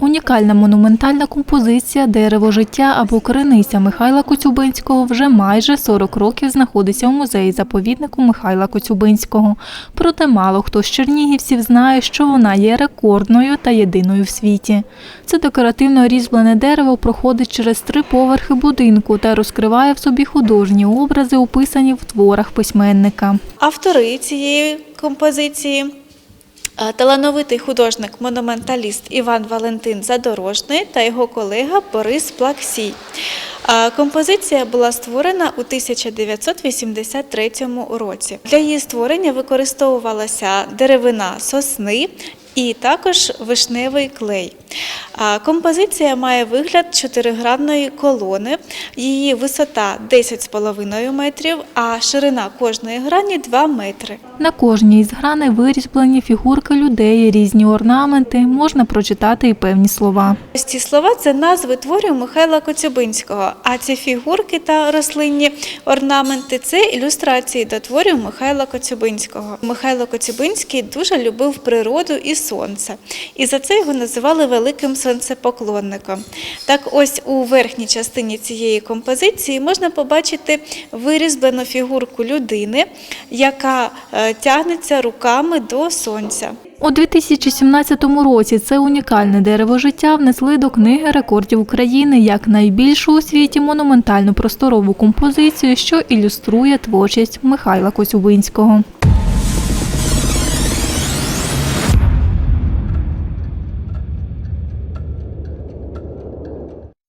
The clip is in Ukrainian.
Унікальна монументальна композиція Дерево життя або криниця Михайла Коцюбинського вже майже 40 років знаходиться у музеї заповіднику Михайла Коцюбинського. Проте мало хто з чернігівців знає, що вона є рекордною та єдиною в світі. Це декоративно різьблене дерево проходить через три поверхи будинку та розкриває в собі художні образи, описані в творах письменника. Автори цієї композиції талановитий художник-монументаліст Іван Валентин Задорожний та його колега Борис Плаксій. Е, Композиція була створена у 1983 році. Для її створення використовувалася деревина сосни і також вишневий клей. Композиція має вигляд чотиригранної колони. Її висота 10,5 метрів, а ширина кожної грані 2 метри. На кожній із граней вирізблені фігурки людей, різні орнаменти, можна прочитати і певні слова. Ось ці слова це назви творів Михайла Коцюбинського, а ці фігурки та рослинні орнаменти це ілюстрації до творів Михайла Коцюбинського. Михайло Коцюбинський дуже любив природу і сонце, і за це його називали великим сонцепоклонником. Так ось у верхній частині цієї композиції можна побачити вирізблену фігурку людини, яка е, тягнеться руками до сонця. У 2017 році це унікальне дерево життя внесли до книги рекордів України як найбільшу у світі монументальну просторову композицію, що ілюструє творчість Михайла Коцюбинського.